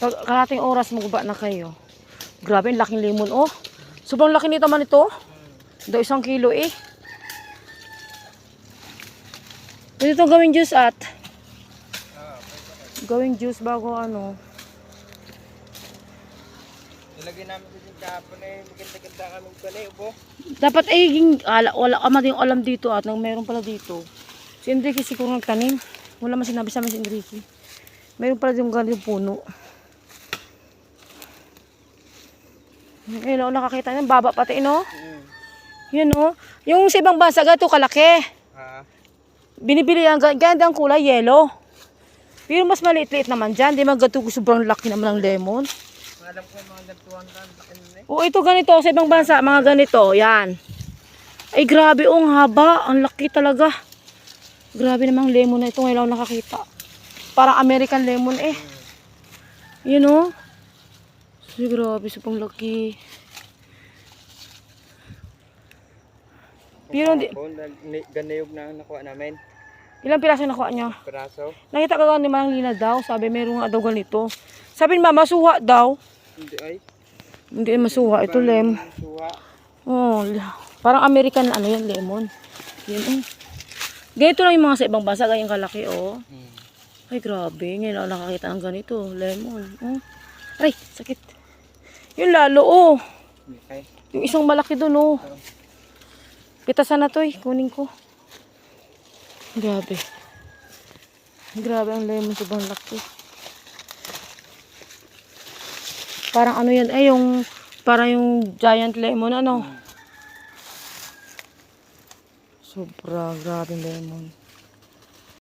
kalating oras maguba na kayo. Grabe, ang laking lemon, oh. Sobrang laki nito man ito. Daw isang kilo, eh. Pwede itong gawing juice at gawing juice bago ano. nilagay namin ko yung kahapon eh. Maganda-ganda kami na ubo. Dapat ay ging, ala, wala ka din alam dito at nang meron pala dito. Si Enrique siguro nagtanim. Wala man sinabi sa amin si Enrique. Meron pala yung ganito puno. Ayun, oh, nakakita ng baba pati, no? Mm. Yan, no? Yung sa ibang bansa, ganito kalaki. Ah, Binibili yan, gan- ganito ang kulay, yellow. Pero mas maliit-liit naman dyan. Di man ganito sobrang laki naman ng lemon. alam ko mga gantuan ka. Laki nun eh. O ito ganito sa ibang bansa, mga ganito, yan. Ay grabe, oh, ang haba, ang laki talaga. Grabe namang lemon na ito, ngayon nakakita. Parang American lemon eh. Yun oh. Ay, grabe, sobrang laki. Pero hindi, ganayog na nakuha namin. ilang piraso nakuha niya? Peraso. Nakita ko ni Manang Lina daw, sabi meron nga daw ganito. Sabi ni Mama, suha daw. Hindi ay. Hindi masuha, ito lem. Suha. Oh, parang American ano yan, lemon. Yan oh. Ganito lang yung mga sa ibang bansa, ganyang kalaki oh. Hmm. Ay grabe, ngayon ako nakakita ng ganito, lemon. Oh. Ay, sakit. Yung lalo oh. Okay. Yung isang malaki doon oh. Pitasan na to eh, kunin ko. Grabe. Grabe ang lemon, sobrang laki. Parang ano yan, ay yung, parang yung giant lemon, ano. Sobra, grabe lemon.